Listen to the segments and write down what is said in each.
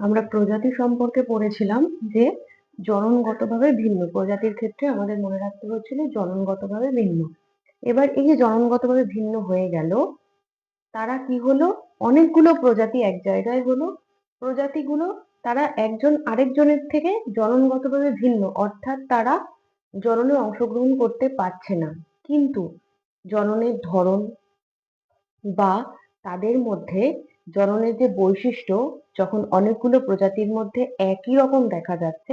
আমরা প্রজাতি সম্পর্কে পড়েছিলাম যে জননগতভাবে ভিন্ন। প্রজাতির ক্ষেত্রে আমাদের মনে রাখতে হচ্ছিল জননগতভাবে ভিন্ন। এবার এই যে জননগতভাবে ভিন্ন হয়ে গেল, তারা কি হলো? অনেকগুলো প্রজাতি এক জায়গায় হলো। প্রজাতিগুলো তারা একজন আরেকজনের থেকে জননগতভাবে ভিন্ন, অর্থাৎ তারা জননে অংশগ্রহণ করতে পারছে না। কিন্তু জননের ধরন বা তাদের মধ্যে জননের যে বৈশিষ্ট্য, যখন অনেকগুলো প্রজাতির মধ্যে একই রকম দেখা যাচ্ছে,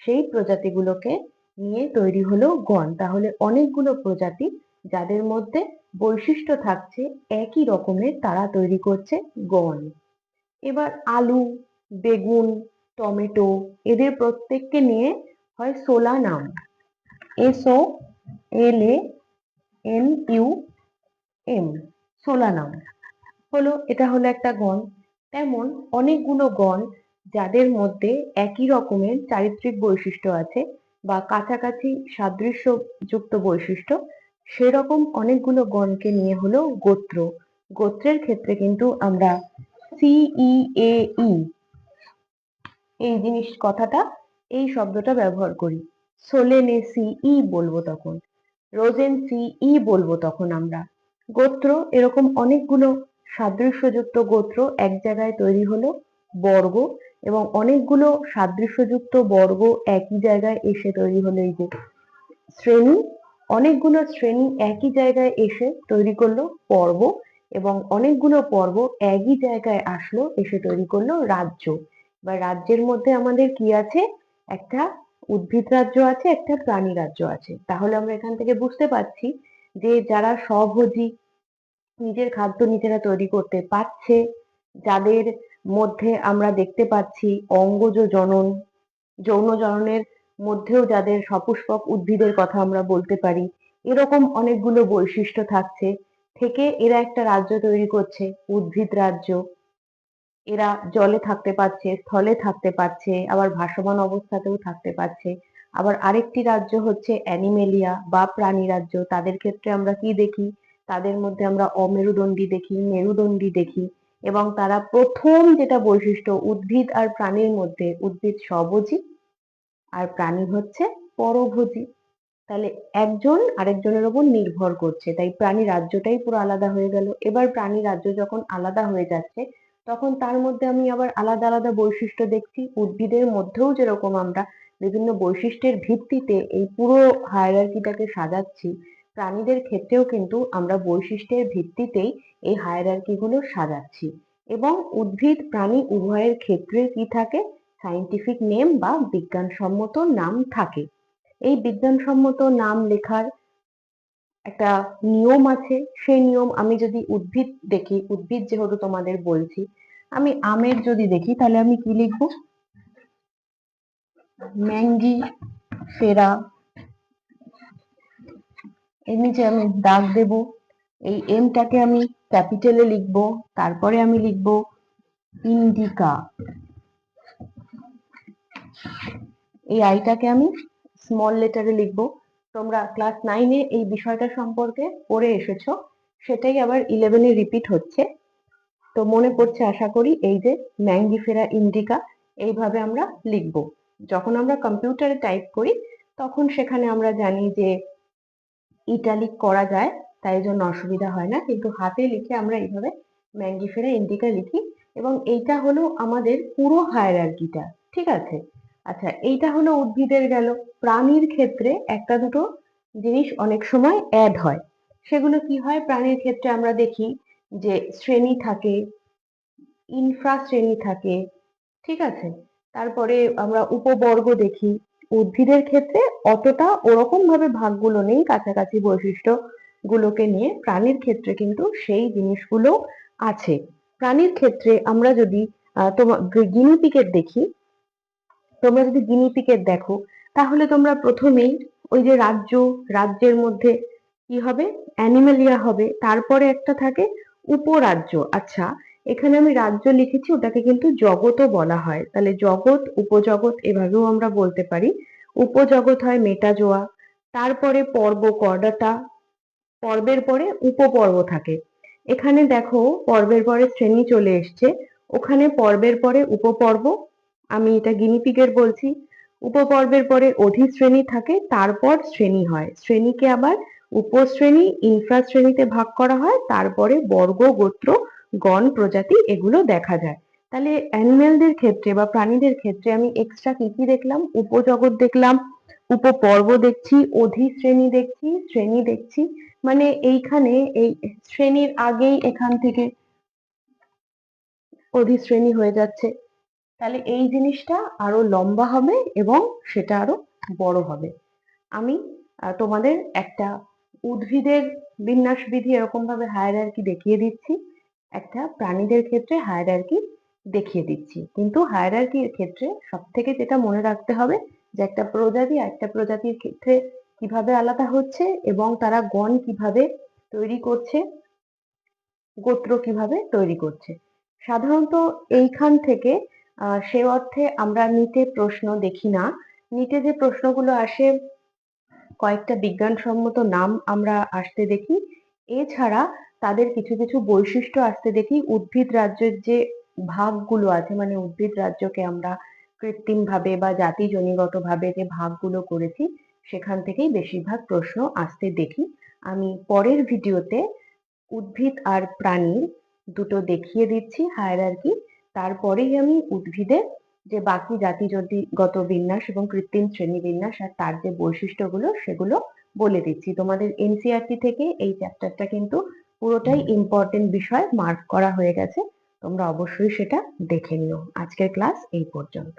সেই প্রজাতিগুলোকে নিয়ে তৈরি হলো গণ। তাহলে অনেকগুলো প্রজাতি যাদের মধ্যে বৈশিষ্ট্য থাকছে, একই রকমের তারা তৈরি করছে গণ। এবার আলু, বেগুন, টমেটো এদের প্রত্যেককে নিয়ে হয় solanum. S O L A N U M solanum. হলো, এটা হলো একটা গণ। তেমন অনেকগুলো গণ যাদের মধ্যে একই রকমের চারিত্রিক বৈশিষ্ট্য আছে বা কাছাকাছি সাদৃশ্য যুক্ত বৈশিষ্ট্য, সেরকম অনেকগুলো গণকে নিয়ে হলো গোত্র। গোত্রের ক্ষেত্রে কিন্তু আমরা সিই এ ই এই জিনিস কথাটা, এই শব্দটা ব্যবহার করি। সোলেনে সিই বলব তখন, রোজেন সিই বলব তখন আমরা। গোত্র এরকম অনেকগুলো সাদৃশ্যযুক্ত গোত্র এক জায়গায় তৈরি হলো বর্গ এবং অনেকগুলো সাদৃশ্যযুক্ত বর্গ একই জায়গায় এসে তৈরি হলো এই যে শ্রেণি। অনেকগুলো শ্রেণি একই জায়গায় এসে তৈরি করল পর্ব এবং অনেকগুলো পর্ব একই জায়গায় আসলো, এসে তৈরি করল রাজ্য। বা রাজ্যের মধ্যে আমাদের কি আছে? একটা উদ্ভিদ রাজ্য আছে, একটা প্রাণী রাজ্য আছে। তাহলে আমরা এখান থেকে বুঝতে পারছি যে যারা স্বভোজী নিজের খাদ্য নিজেরা তৈরি করতে পারছে। যাদের মধ্যে আমরা দেখতে পাচ্ছি অঙ্গজ জনন, যৌন জননের মধ্যেও যাদের সপুষ্পক উদ্ভিদের কথা আমরা বলতে পারি, এরকম অনেকগুলো বৈশিষ্ট্য থাকছে। থেকে এরা একটা রাজ্য তৈরি করছে, উদ্ভিদ রাজ্য। এরা জলে থাকতে পারছে, স্থলে থাকতে পারছে, আবার ভাসমান অবস্থাতেও থাকতে পারছে। আবার আরেকটি রাজ্য হচ্ছে অ্যানিমেলিয়া বা প্রাণী রাজ্য। তাদের ক্ষেত্রে আমরা কি দেখি? তাদের মধ্যে আমরা অমেরুদণ্ডী দেখি, মেরুদণ্ডী দেখি এবং তারা প্রথম যেটা বৈশিষ্ট্য, উদ্ভিদ আর প্রাণীর মধ্যে, উদ্ভিদ স্বভোজী আর প্রাণী হচ্ছে পরভোজী। তাহলে একজন আরেকজনের ওপর নির্ভর করছে, তাই প্রাণী রাজ্যটাই পুরো আলাদা হয়ে গেল। এবার প্রাণী রাজ্য যখন আলাদা হয়ে যাচ্ছে, তখন তার মধ্যে আমি আবার আলাদা আলাদা বৈশিষ্ট্য দেখছি। উদ্ভিদের মধ্যেও যেরকম আমরা বিভিন্ন বৈশিষ্ট্যের ভিত্তিতে এই পুরো হায়ারার্কিটাকে সাজাচ্ছি প্রাণীদের ক্ষেত্রেও কিন্তু আমরা বৈশিষ্ট্যের ভিত্তিতেই এই হায়ারার্কি গুলো সাজাচ্ছি। এবং উদ্ভিদ প্রাণী উভয়ের ক্ষেত্রে কি থাকে? সাইন্টিফিক নেম বা বিজ্ঞানসম্মত নাম থাকে। এই বিজ্ঞানসম্মত নাম লেখার একটা নিয়ম আছে। সেই নিয়ম আমি যদি উদ্ভিদ দেখি, উদ্ভিদ যেহেতু তোমাদের বলছি, আমি আমের যদি দেখি, তাহলে আমি কি লিখব? ম্যাঙ্গি ফেরা এর নিচে আমি দাগ দেব। এই এমটাকে আমি ক্যাপিটালে লিখব, তারপরে আমি লিখব ইন্ডিকা এই আইটাকে আমি স্মল লেটারে লিখব। তোমরা ক্লাস নাইনে এই বিষয়টা সম্পর্কে পড়ে এসেছ, সেটাই আবার ইলেভেনে রিপিট হচ্ছে। তো মনে পড়ছে আশা করি এই যে ম্যাঙ্গিফেরা ইন্ডিকা এইভাবে আমরা লিখব। যখন আমরা কম্পিউটারে টাইপ করি, তখন সেখানে আমরা জানি যে ইটালিক করা যায়, তাই জন্য অসুবিধা হয় না। কিন্তু হাতে লিখে আমরা এইভাবে ম্যাঙ্গিফেরা ইন্ডিকা লিখি এবং এইটা হলো আমাদের পুরো হায়ারার্কিটা ঠিক আছে? আচ্ছা এইটা হলো উদ্ভিদের গেল। প্রাণীর ক্ষেত্রে একটা দুটো জিনিস অনেক সময় অ্যাড হয়। সেগুলো কি হয়? প্রাণীর ক্ষেত্রে আমরা দেখি যে শ্রেণি থাকে ইনফ্রা শ্রেণি থাকে, ঠিক আছে? তারপরে আমরা উপবর্গ দেখি উদ্ভিদের ক্ষেত্রে অতটা ওরকম ভাবে ভাগগুলো নেই, কাছাকাছি বৈশিষ্ট্য গুলোকে নিয়ে প্রাণীর ক্ষেত্রে কিন্তু সেই জিনিসগুলো আছে। প্রাণীর ক্ষেত্রে আমরা যদি তোমার গিনিপিকের দেখি, তোমরা যদি গিনিপিকের দেখো, তাহলে তোমরা প্রথমেই ওই যে রাজ্য, রাজ্যের মধ্যে কি হবে? অ্যানিমেলিয়া হবে। তারপরে একটা থাকে উপরাজ্য। আচ্ছা এখানে আমি রাজ্য লিখেছি, ওটাকে কিন্তু জগতও বলা হয়। তাহলে জগৎ, উপজগৎ এভাবেও আমরা বলতে পারি। উপজগৎ হয় মেটাজোয়া, তারপরে পর্ব কর্ডাটা, পর্বের পরে উপপর্ব থাকে। এখানে দেখো, পর্বের পরে শ্রেণি চলে এসছে, ওখানে পর্বের পরে উপপর্ব, আমি এটা গিনিপিগের বলছি। উপপর্বের পরে অধিশ্রেণী থাকে, তারপর শ্রেণি হয়। শ্রেণীকে আবার উপশ্রেণী, ইনফ্রাশ্রেণীতে ভাগ করা হয়, তারপরে বর্গ, গোত্র গণ প্রজাতি এগুলো দেখা যায়। তাহলে অ্যানিমেলদের ক্ষেত্রে বা প্রাণীদের ক্ষেত্রে আমি এক্সট্রা কি কি দেখলাম? উপজগৎ দেখলাম, উপপর্ব দেখছি, অধিশ্রেণী দেখছি, শ্রেণি দেখছি। মানে এইখানে এই শ্রেণির আগেই এখান থেকে অধিশ্রেণী হয়ে যাচ্ছে। তাহলে এই জিনিসটা আরও লম্বা হবে এবং সেটা আরও বড় হবে। আমি তোমাদের একটা উদ্ভিদের বিন্যাস বিধি এরকম ভাবে হায়ারার্কি দেখিয়ে দিচ্ছি। একটা প্রাণীদের ক্ষেত্রে হায়ারার্কি দেখিয়ে দিচ্ছি। কিন্তু হায়ারার্কির ক্ষেত্রে সব থেকে যেটা মনে রাখতে হবে যে একটা প্রজাতি একটা প্রজাতির ক্ষেত্রে কীভাবে আলাদা হচ্ছে এবং তারা গণ কীভাবে তৈরি করছে, গোত্র কীভাবে তৈরি করছে। সাধারণত এইখান থেকে সে অর্থে আমরা নিটে প্রশ্ন দেখি না। নিটে যে প্রশ্নগুলো আসে, কয়েকটা বিজ্ঞানসম্মত নাম আমরা আসতে দেখি। এছাড়া তাদের কিছু কিছু বৈশিষ্ট্য আসতে দেখি। উদ্ভিদ রাজ্যের যে ভাগগুলো আছে মানে উদ্ভিদ রাজ্যকে আমরা কৃত্রিম ভাবে বা জাতিজনিগত ভাবে যে ভাগগুলো করেছি, সেখান থেকেই বেশিরভাগ প্রশ্ন আসতে দেখি। আমি পরের ভিডিওতে উদ্ভিদ আর প্রাণীর দুটো দেখিয়ে দিচ্ছি হায়ারার্কি তারপরেই আমি উদ্ভিদের যে বাকি জাতিগত বিন্যাস এবং কৃত্রিম শ্রেণি বিন্যাস আর তার যে বৈশিষ্ট্যগুলো, সেগুলো বলে দিচ্ছি। তোমাদের এনসিআরটি থেকে এই চ্যাপ্টারটা কিন্তু পুরোটাই ইম্পর্টেন্ট বিষয় মার্ক করা হয়ে গেছে। তোমরা অবশ্যই সেটা দেখে নিও। আজকের ক্লাস এই পর্যন্ত।